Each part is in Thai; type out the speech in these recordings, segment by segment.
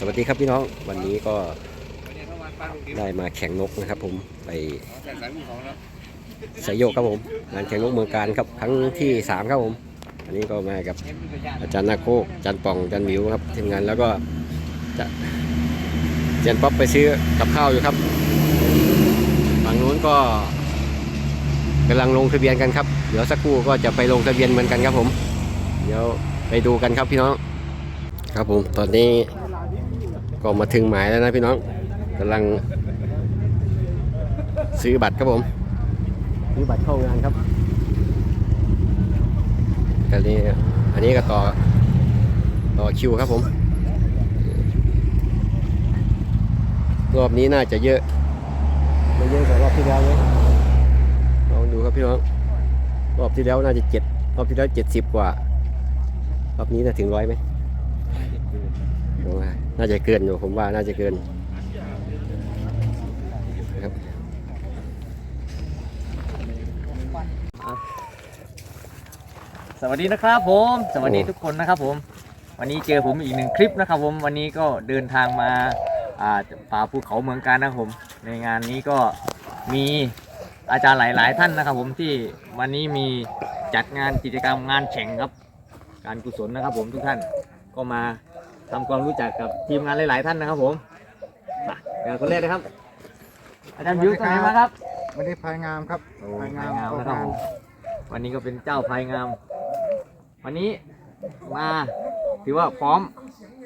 สวัสดีครับพี่น้องวันนี้ก็ได้มาแข่งนกนะครับ ผมไปสายโยกครับผมงานแข่งนกเมืองการครับครั้งที่สามครับผมอันนี้ก็มากับอาจารย์นาโคกอาจารย์ป่องอาจารย์หมิวครับทีมงานแล้วก็จะอาจารย์ป๊อปไปซื้อกับข้าวอยู่ครับฝั่งนู้นก็กำลังลงทะเบียนกันครับ เดี๋ยวสักครู่ก็จะไปลงทะเบียนเหมือนกันครับผม เดี๋ยวไปดูกันครับพี่น้อง ครับผม ตอนนี้ ก็มาถึงหมายแล้วนะพี่น้องกำลังซื้อบัตรครับผมซื้อบัตรเข้างานครับอันนี้อันนี้ก็ต่อต่อคิวครับผม รอบนี้น่าจะเยอะไม่เยอะกว่ารอบที่แล้วเลยลองดูครับพี่น้องรอบที่แล้วน่าจะเจ็ดรอบที่แล้วเจ็ดสิบกว่ารอบนี้จะถึงร้อยไหม ผมว่าน่าจะเกินอยู่ผมว่าน่าจะเกินนะครับสวัสดีนะครับผม สวัสดีโอ้ทุกคนนะครับผม วันนี้เจอผมอีกหนึ่งคลิปนะครับ ผมวันนี้ก็เดินทางมาอ่าป่าภูเขาเมืองการนะครับผม ในงานนี้ก็มีอาจารย์หลาย ๆ ท่านนะครับ ผมที่วันนี้มีจัดงานกิจกรรมงานแข่งครับ การกุศลนะครับ ผมทุกท่านก็มา ทำความรู้จักกับทีมงานหลาย ๆ ท่านนะครับผมมาเดี๋ยวคนแรกนะครับ อาจารย์บิวตัวไหนมาครับไม่ได้พายงามครับโอ้พายงาพายมงามออกนะครับงานผมวันนี้ก็เป็นเจ้าพายงาม วันนี้มาถือว่าพร้อม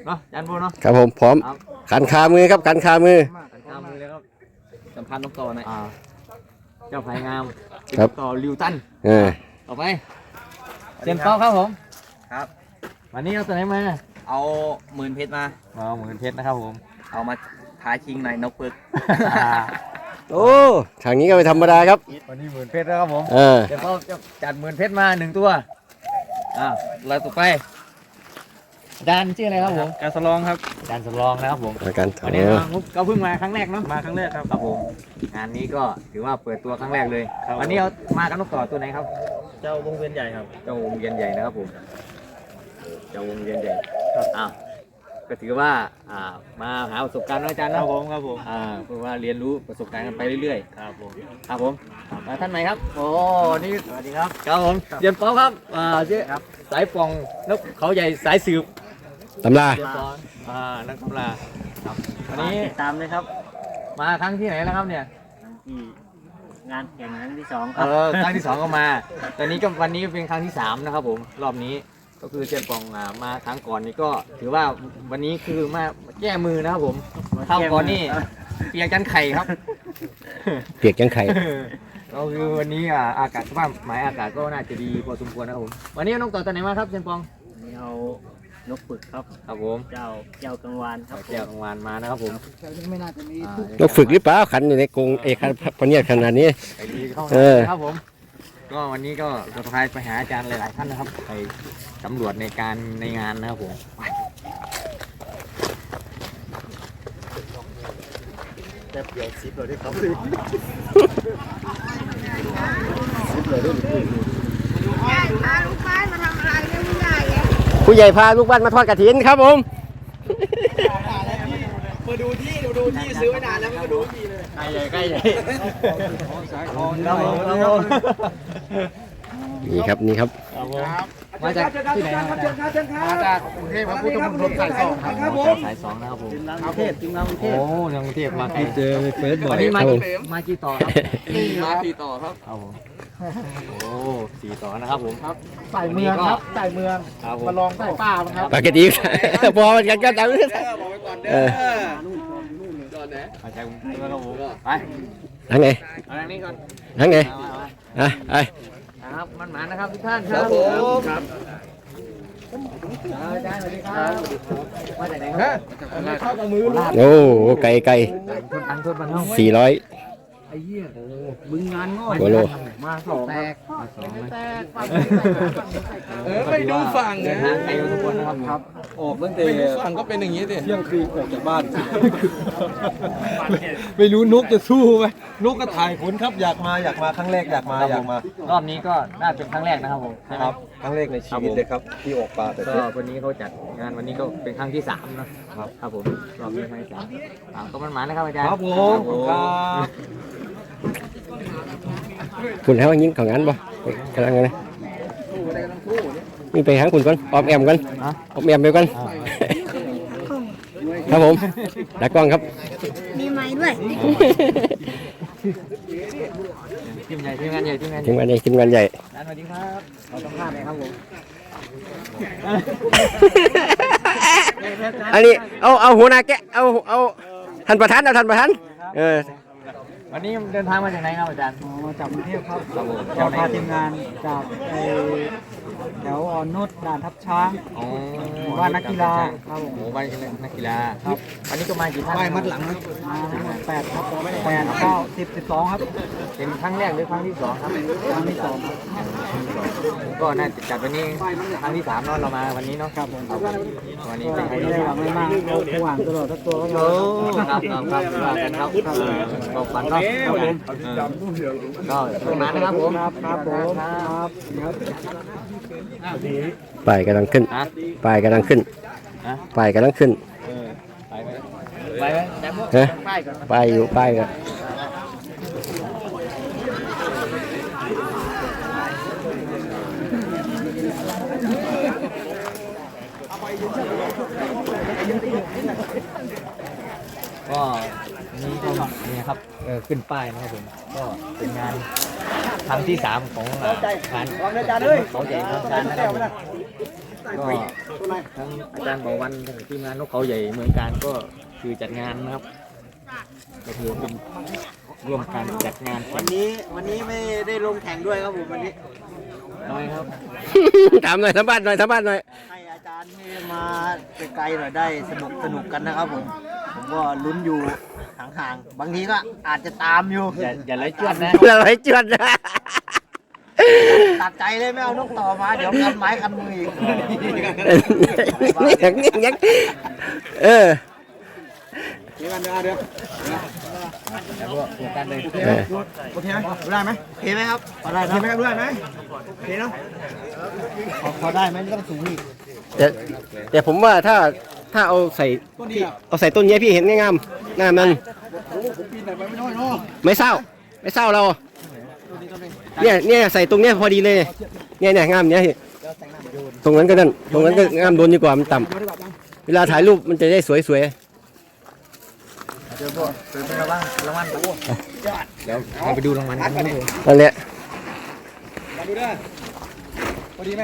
เนาะอาจารย์บูเนาะครับผมพร้อมครับขันคามือครับขันคามือกันตามมือเลยครับสัมพันธ์น้องต่อหน่อยอ่าเจ้าพายงามครับ ต่อลิวตัน เออต่อไปเจนเป้าครับผม ครับ วันนี้เอาตัวไหนมา เอาหมื่นเพชรมามาเอาหมื่นเพชรนะครับผมเอามาท้าชิงในนกปึกโอ้ทางนี้ก็ไม่ธรรมดาครับ วันนี้หมื่นเพชรนะครับผมเออเจนเป้าจะจัดหมื่นเพชรมาหนึ่งตัวอ่าเราต่อไปอาจารย์ชื่ออะไรครับผมการสลองครับอาจารย์สำรองนะครับผมมากันวันเอนี้อมาก็เพิ่งมาครั้งแรกเนาะมาครั้งแรกครับครับผมงานนี้ก็ถือว่าเปิดตัวครั้งแรกเลยครับวันนี้เอามากันนกต่อตัวไหนครับ เจ้าวงเวียนใหญ่ครับ เจ้าวงเวียนใหญ่นะครับผมเจ้าวงเวียนใหญ่ครับอ้าวก็ถือว่าอ่ามาหาประสบการณ์นะอาจารย์ครันะบผมครับผมอ่าเพื่อว่าเรียนรู้ประสบการณ์กันไปเรื่อยครับผมๆครับผมมาท่านไหนครับโอ้นี่สวัสดีครับ ครับผมเรียนเป้าครับอ่าชื่อสายฟองนกเขาใหญ่สายสืบตำราเรียนเป้าอ่านักตำราครับวันนี้ติดตามเลยครับมาครั้งที่ไหนแล้วครับเนี่ย ที่งานแข่งครั้งที่สองคเอรับอครั้งที่สองก็มา ตอนนี้ก็วันนี้เป็นครั้งที่สามนะครับผมรอบนี้ ก็คือเซียนปองอ่ามาครั้งก่อนนี่ก็ถือว่าวันนี้คือมาแก้มือนะครับผมเข้าก่อนนี่เปียกจันไข่ครับ เปียกยังไข่ ก็คือวันนี้อ่าอากาศสภาพหมายอากาศก็น่าจะดีพอสมควรนะครับผมวันนี้น้องต่อตัวไหนมาครับเซียนปองนี่เอานกปึกครับ ครับผมเจ้าเจ้ากลางวานครับเอาแก้วกลางวานมานะครับผมแถวนี้ไม่น่าจะมีอ่าทุกนกฝึกหรือเปล่าขันอยู่ในกรงเอกพเนียดขนาดนี้ ไปดีเข้าเออครับผม ก็วันนี้ก็จะพายไปหาอาจารย์หลาย ๆ ท่านนะครับ ไปสำรวจในการในงานนะครับผมแต่เดี๋ยวซิปเราได้ครับพาลูกบ้านมาทำอะไรเนี่ยผู้ใหญ่อะผู้ใหญ่พาลูกบ้านมาทอดกระถินครับผม มาดูที่ดูดูที่ซื้อไว้นานแล้วมาดูที่เลยใกล้ใหญ่ใกล้ใหญ่สายคอครับผมครับผม นี่ครับนี่ครับครับผมมาจากที่ไหนครับอาจารย์มาจากกรุงเทพครับพุทธมณฑลสายสองครับครับผมสายสองนะครับผมกรุงเทพจริงนะกรุงเทโอ้พยังกรุงเทพมาไกลเจอเฟิร์สบ่อยวันนี้มาครับผกี่มมากี่ต่อครับมาตีต่อครับครับผมโอ้สี่ต่อนะครับผมครับสายเมืองครับสายเมืองครับผมมาลองสายป่ามั้งครับปากกติพอมันกันก็จังบอกไปก่อนเด้เอออก่อนนะมาจากกรุงเทพนะครับผมไปทางไหนเอาทางนี้ก่อนทางไหน มามามาอะไอครับมันหมานะครับทุกท่านครับครับอาจารย์สวัสดีครับมาจากไหนครับเข้ากับมือโคราชโอ้ไก่ไก่ทุนตังทุนบันเทิงสี่ร้อยไอ้ เหี้ยมึงงานงอโกโลมาสองแตกแตกเออไปดูฝั่งเดินะนทางไกลอยู่ทุกคนนะครับครับออกตั้งแต่ไปดูฝั่งก็เป็นอย่างนี้สิเที่ยงคืนออกจากบ้าน ไม่รู้นกจะสู้ไหมนกก็ถ่ายผลครับอยากมาอยากมาครั้งแรกอยากมาอยากมารอบนี้ก็น่าเป็นครั้งแรกนะครับผมใช่ไหมครับครั้งแรกในชีวิตเลยครับที่ออกป่าแต่ก็วันนี้เขาจัดงานวันนี้ก็เป็นครั้งที่สามนะครับครับผมรอบนี้ครั้งที่สามอ่าก็มันหมานะครับอาจารย์ครับผมครับ คุณแล้วยิงของงานบ่กำลังไงนะนี่ไปหาคุณก่อนออมแอมกันอะออมแอมไปกันครับผมตากล้องครับ มีไม้ด้วยทีมใหญ่ทีมงานใหญ่ทีมงานใหทีญ่มงานใหญ่ทีมงานใหญ่อาจารย์สวัสดีครับขอสัมภาษณ์หน่อยครับผมอันนี้เอาเอาหัวหน้าแกะเอาเอาท่านประธานเอาท่านประธานเออ วันนี้เดินทางมาจากไหนครับอาจารย์มาจากกรุงเทพครับครับผมเราพาทีมงานจากไอ้ แถวอ่อนนุชด่านทับช้าง อ๋อหมู่บ้านนักกีฬาครับผม หมู่บ้านนักกีฬาครับวันนี้ก็มากี่ท่านไปมัดหลังนะมาทั้งหมดแปดครับแปดเก้าสิบสิบสองครับเป็นครั้งแรกหรือครั้งที่สองครับครั้งที่สองครับ ก็น่าจะจัดวันนี้ครั้งที่สามเนาะเรามาวันนี้เนาะครับผมวันนี้เป็นครั้งไม่ที่ได้หสาวัม งไม่มากเอาผู้หวานตลอดทั้งตัวก็พโอ้อครับครับครับว่ากันครับเออขอบคุณเนาะครับผมก็สนุกสนานนะครับผมครับ ครับผมครับครับป้ายกำลังขึ้นฮะป้ายกำลังขึ้นฮะป้ายกำลังขึ้นไปไหมไปไหมแต่พวกฮะป้ายก่อนป้ายอยู่ป้ายก็ก็ นี่ก็นี่ครับเออขึ้นป้ายนะครับผมก็เป็นงานครั้งที่สามของอ่างานเขาใหญ่ของการนะครับผมก็ทั้งอาจารย์บอกวันทั้งทีมงานนกเขาใหญ่เมืองการก็คือจัดงานนะครับก็คือเป็นร่วมการจัดงานวันนี้วันนี้ไม่ได้ลงแข่งด้วยครับผมวันนี้ทำไมครับถามหน่อยสัมภาษณ์หน่อยสัมภาษณ์หน่อยให้อาจารย์ให้มาไกลๆหน่อยได้สนุกสนุกกันนะครับผมผมก็ลุ้นอยู่ ห่างๆ บางทีก็อาจจะตามอยู่ อย่าอย่าเลยจวดนะ เราให้จวดนะ ตัดใจเลยไม่เอานกต่อมา เดี๋ยวคันไม้คันมืออีกอย่างนี้อย่างเออเดี๋ยวกันเดี๋ยวเดี๋ยวแล้วก็โครงการเลยเออโอเคไหมดูได้ไหมโอเคไหมครับพอได้โอนะเคไหมครับดูได้ไหมโอเคเนาะพอพอได้ไหมไม่ต้องสูงอีกแต่แต่ผมว่าถ้าถ้าเอาใส่ที่เอาใส่ต้นเนี้ยพี่เห็นงาม ๆงามมันโอ้ผมปีนไหนไปไม่น้อยเนาะไม่เศร้า ไม่เศร้าเรา เนี่ยเนี่ยใส่ตรงเนี้ยพอดีเลย เนี่ยเนี่ยงามเนี้ยพี่ตรงนั้นก็นั่นตรงนั้นก็งามโดนดีกว่ามันต่ำเวลาถ่ายรูปมันจะได้สวยเดี๋ยวพวกเดี๋ยวระวังรางวัลโอ้เดี๋ยวเราไปดูรางวัลกันครับผมๆนั่นแหละมาดูได้พอดีไหม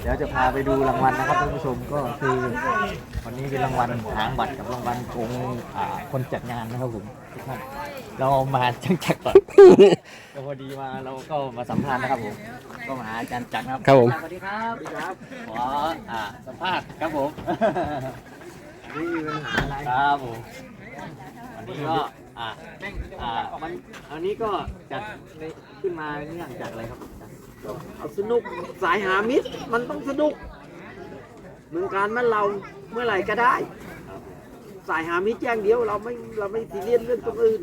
เดี๋ยวจะพาไปดูรางวัลนะครับท่านผู้ชมก็คือวันนี้เป็นรางวัลหางบัตรกับรางวัลกงอ่าคนจัดงานนะครับผมทุกท่านเรามาจังจักรก่อนก็พอดีมาเราก็มาสัมภาษณ์นะครับผมก็มาหาอาจารย์จักรนะครับครับผม สวัสดีครับสวัสดีครับขออ่าสัมภาษณ์ครับผมนี่มีปัญหาอะไรครับผมวันนี้ก็อ่าอ่ามันอันนี้ก็จัดในขึ้นมาเนื่องจากอะไรครับอาจารย์ เอาสนุกสายหามิตรมันต้องสนุกเมืองการมันเราเมื่อไหร่ก็ได้ สายหามิตรอย่างเดียวเราไม่เราไม่ซีเรียสเรื่องตรงอื่น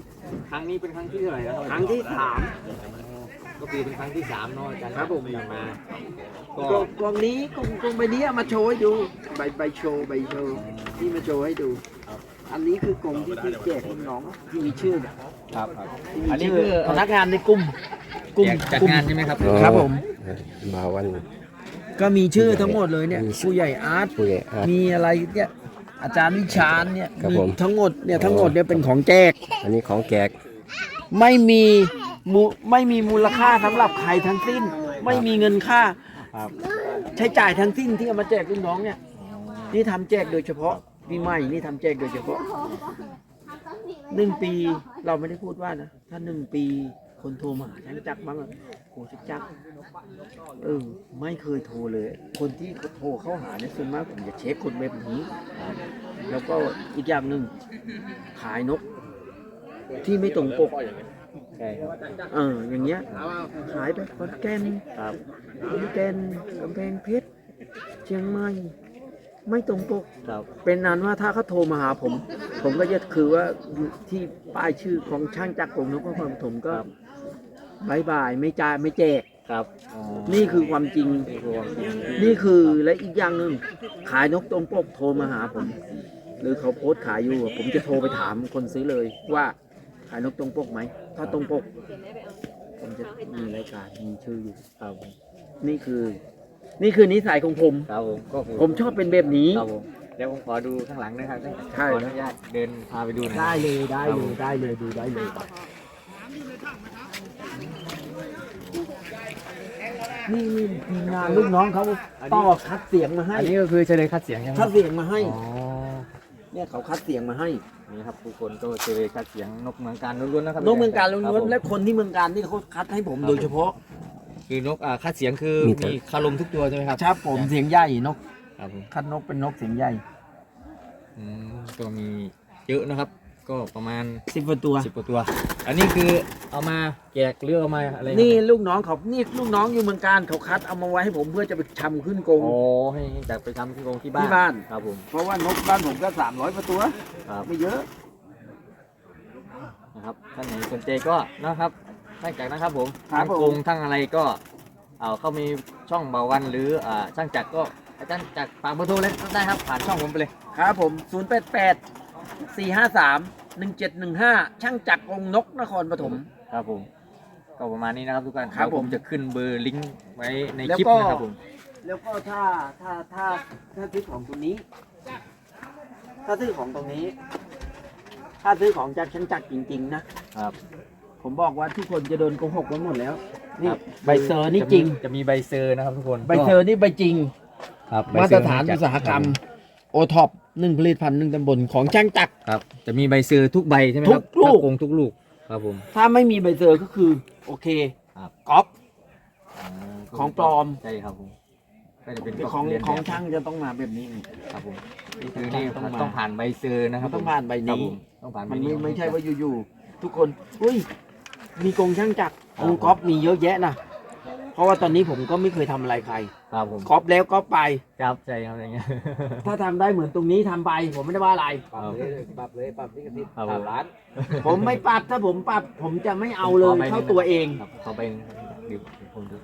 ครั้งนี้เป็นครั้งที่เท่าไหร่แล้วครั้งที่สามก็คือเป็นครั้งที่สามเนาะอาจารย์ครับผมยังมาก็กองกองนี้กองกองใบนี้เอามาโชว์ให้ดูใบใบโชว์ใบโชว์ที่มาโชว์ให้ดู อันนี้คือกองที่ที่แจกน้องๆที่มีชื่อเนี่ยครับครับที่มีอันนี้ชื่คือพนักงานในกลุ่ม กลุ่มจัดงานใช่ไหมครับ ครับผม มาวันก็มีชื่อทั้งหมดเลยเนี่ยมีชื่อผู้ใหญ่อาร์ตผู้ใหญ่อาร์ตมีอะไรเนี่ยอาจารย์วิชาญเนี่ยครับมีผม ทั้งหมดเนี่ยทั้งหมดเนี่ยเป็นของแจก อันนี้ของแจก ไม่มีมูไม่มีมูลค่าสำหรับใครทั้งสิ้น ไม่มีเงินค่าครับ ใช้จ่ายทั้งสิ้นที่เอามาแจกลูกน้องเนี่ย นี่ทำแจกโดยเฉพาะปีใหม่นี่ทำแจกโดยเฉพาะหนึ่งปีเราไม่ได้พูดว่านะถ้าหนึ่งปี คนโทรมาหาช่างจักบ้างอะโอ้ช่างจักเออไม่เคยโทรเลย คนที่เขาโทรเข้าหาเนี่ยส่วนมากผมจะเช็คคนแบบนี้ แล้วก็อีกอย่างหนึ่งขายนก ที่ไม่ตรงปกใช่ครับเอออย่างเงี้ย ขายไปขอนแก่นครับขอนแก่นกำแพงเพชรเชียงใหม่ไม่ตรงปกครับเป็นนั้นว่าถ้าเขาโทรมาหาผม ผมก็จะคือว่าที่ป้ายชื่อของช่างจักรกงนครปฐมก็ บายบายไม่จ่ายไม่แจก ครับอ๋อนี่คือความจริงนี่คือความจริง นี่คือและอีกอย่างหนึ่งขายนกตรงปกโทรมาหาผม หรือเขาโพสต์ขายอยู่ ผมจะโทรไปถามคนซื้อเลยว่าขายนกตรงปกไหม ถ้าตรงปก ผมจะมีรายการมีชื่ออยู่ครับผมนี่คือ นี่คือนิสัยของผม ครับผมก็ผมชอบเป็นแบบนี้ ครับผมเดี๋ยวผมขอดูข้างหลังด้วยครับใช่ ขออนุญาตเดินพาไปดูหน่อยได้เลยได้ครับเลผมยได้เลยดูได้เลย นี่นี่ทีมงานลูกน้องเขาต่อคัดเสียงมาให้อันนี้ก็คือเฉลยคัดเสียงใช่ไหมคัดเสียงมาให้อ๋อเนี่ยเขาคัดเสียงมาให้นี่ครับทุกคนก็เฉลยคัดเสียงนกเมืองการล้วนๆนะครับนกเมืองการล้วนๆและคนที่เมืองการนี่เขาคัดให้ผมโดยเฉพาะ คือนกอ่าคัดเสียงคือมีคารมทุกตัวใช่ไหมครับครับผมเสียงใหญ่นกครับผมคัดนกเป็นนกเสียงใหญ่อืมก็มีเยอะนะครับ ก็ประมาณสิบกว่าตัว สิบกว่าตัว อันนี้คือเอามาแจกหรือเอามาอะไรครับนี่ลูกน้องเขานี่ลูกน้องอยู่เมืองการเขาคัดเอามาไว้ให้ผมเพื่อจะไปทำขึ้นกรง โอ้ให้จากไปทำที่โรงที่บ้านที่บ้าน ครับผม เพราะว่านกบ้านผมก็สามร้อยกว่าตัว ครับ ไม่เยอะ นะครับท่านไหนสนใจก็นะครับท่านจากนะครับผมครับทั้งผม กรงทั้งอะไรก็เอาเข้ามีช่องเบาวันหรืออ่าช่างจักรก็อาจารย์จักรฝากเบอร์โทรเลยได้ครับผ่านช่องผมไปเลย ครับผม 0 8 8 4 5 3 1 7 1 5ช่างจักรกรงนกนครปฐม ครับผม ก็ประมาณนี้นะครับทุกท่านครับเดี๋ยวผมผมจะขึ้นเบอร์ลิงก์ไว้ในแล้วคลิปก็ นะครับผม แล้วก็ถ้าถ้าถ้าถ้าซื้อของตัวนี้ ถ้าซื้อของตรงนี้ ถ้าซื้อของจากช่างจักรจริง ๆ นะครับ ผมบอกว่าทุกคนจะโดนโกหกกันหมดแล้ว นี่ครับใบเซอร์นี่จริง จะมีใบเซอร์นะครับทุกคนใบเซอร์นี่ใบจริง ครับใบมาเซตอรฐานจอุตสาหกรรม โอท็อปหนึ่งผลิตภัณฑ์หนึ่งตำบลของช่างจักรครับ จะมีใบเซอร์ทุกใบใช่ไหมครับทุกลูกกรงทุกลูกครับผม ถ้าไม่มีใบเซอร์ก็คือ โอเคครับ ก๊อปาของปลอม ใช่ครับผมก็จะเป็นของเรียนแบบของช่างจะต้องมาแบบนี้ ครับผมนี่คือนี่ต้องมา ต้องผ่านใบเซอร์นะครับต้องผ่านใบนี้ ครับผมต้องผ่านใบมันนี้ ไม่ไม่ใช่ว่าอยู่ๆทุกคน อุ้ย มีกรงช่างจักรครับกรงก๊อปมีเยอะแยะนะ เพราะว่าตอนนี้ผมก็ไม่เคยทำอะไรใครครับผมก๊อปแล้วก๊อปไป ครับใช่ครับอย่างเงี้ย ถ้าทำได้เหมือนตรงนี้ทำไป ผมไม่ได้ว่าอะไรครับปรับเลยปรับนี่กระติบครับผมล้าน ผมไม่ปรับถ้าผมปรับ ผมจะไม่เอาเลยเอาไปเข้าตัวเอง ครับเขาไปดูผมดู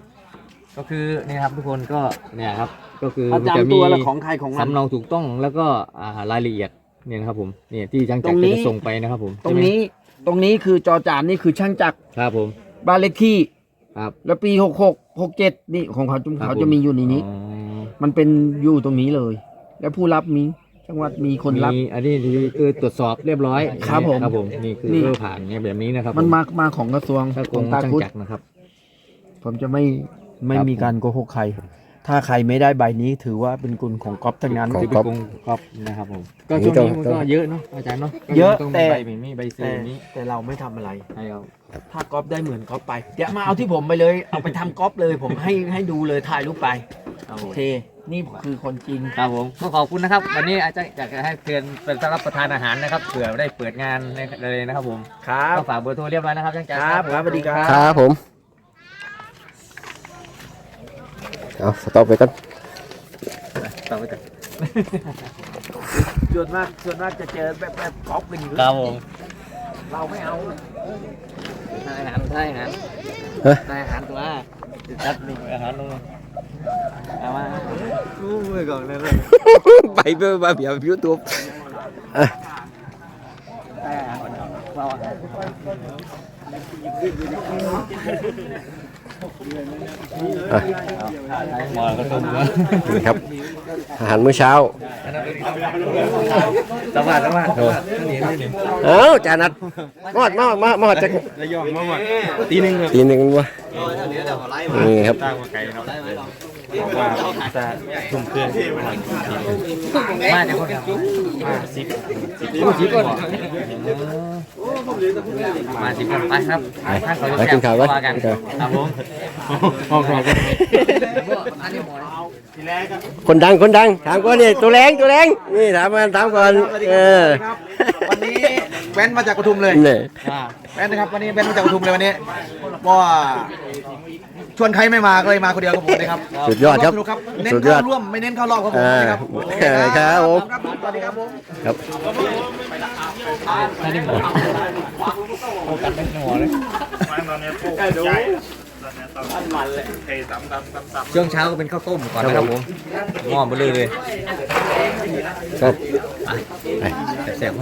ก็คือเนี่ยครับทุกคนก็เนี่ยครับ ก็คือประมันจะจำมีตัวละของใครของมัน สำเนาถูกต้องแล้วก็อ่ารายละเอียดเนี่ยนะครับผมเนี่ยที่ช่างจัตกรงรนี้ จะส่งไปนะครับผมตรงนี้ตรงนี้คือจอจานนี่คือช่างจักรครับผมบ้านเลขที่ ครับ แล้วปีหกหกหกเจ็ดนี่ของเขาจุมครับเขาผมจะมีอยู่ในนี้ อ๋อมันเป็นอยู่ตรงนี้เลย แล้วผู้รับมีจังหวัดมีคนรับ มีอันนี้คือตรวจสอบเรียบร้อยครับผมครับผมนี่คือนี่ เพื่อผ่านเนี่ยแบบนี้นะครับมันผมามาของกระทรวงถ้ากขรองงตาช่างคุดจักรนะครับ ผมจะไม่ไม่ครับมีการโกหกใคร ถ้าใครไม่ได้ใบนี้ถือว่าเป็นกุลของก๊อฟทั้งนั้น ของที่เป็นกรงก๊อฟนะครับผมก็อันนี้ช่วงนี้มันต้องก็เยอะเนาะอาจารย์เนาะก็เยอะต้องแต่มีใบแบบนี้ใบเซอแต่ร์แบบนี้แต่เราไม่ทำอะไรให้เราถ้าก๊อฟได้เหมือนก๊อฟไปเดี๋ยวมาเอาที่ผมไปเลย เอาไปทำก๊อฟเลย ผมให้ให้ดูเลยถ่ายรูปไปครับผโอมเคนี่คือคนจริง ครับผมก็ขอบคุณนะครับ วันนี้อาจารย์อยากจะให้เชิญเป็นต้อนรับประทานอาหารนะครับเผื่อได้เปิดงานในเลยนะครับผมครับ ก็ฝากเบอร์โทรเรียบร้อยนะครับช่างจักรครับครับสวัสดีครับ ครับผม เอาสต็อปไปกันต่อไปกันส่วนมากส่วนมากจะเจอแบบแบบก๊อฟกันอยู่ครับผมเราไม่เอาได้อาหารได้อาหารเฮ้ยได้อาหารตัวจัดนี่อาหารลงเอามาไปเพื่อมาเบียบยูทูบได้อาหารเราอา หารหมอก็ต้มแล้วนี่ครับ อาหารมื้อเช้าสวัสดีสวัสดีนี่นี่นี่เอ้าจานัดมอดมอดมอดมอดจะระยองมาหมดตีหนึ่งครับทีหนึ่งวะนี่ครับ ตั้งมาะบอกว่าจะทุ่มเครื่องประมาณสี่ทุ่มาจากคนครับมาสิบสิบสิบคนมาสิบคนไปครับไปท่าเขาจะไปกินข้าวว่ากันกินข้าวครับผมห้องนอนคนดังคนดังถามก่อนนี่ตัวแรงตัวแรงนี่ถามกันถามก่อนเออวันนี้แว้นมาจากปทุมเลยนี่แว้นนะครับวันนี้แว้นมาจากปทุมเลยวันนี้ก็ ชวนใครไม่มาก็เลยมาคนเดียวกับผมนะครับสุดยอดครับสนุกครับเน้นสุดยอเข้าด ร่วมไม่เน้นเข้ารอบครับผมอ่านะครับครับผมสวัสดีครับผม ครับท่านนี่หมดโฟกัสเป็นหัวเลยช่วงเช้าก็เป็นข้าวต้มก่อนนะครับผมหม้อเบลอเลยครับแซ่บๆ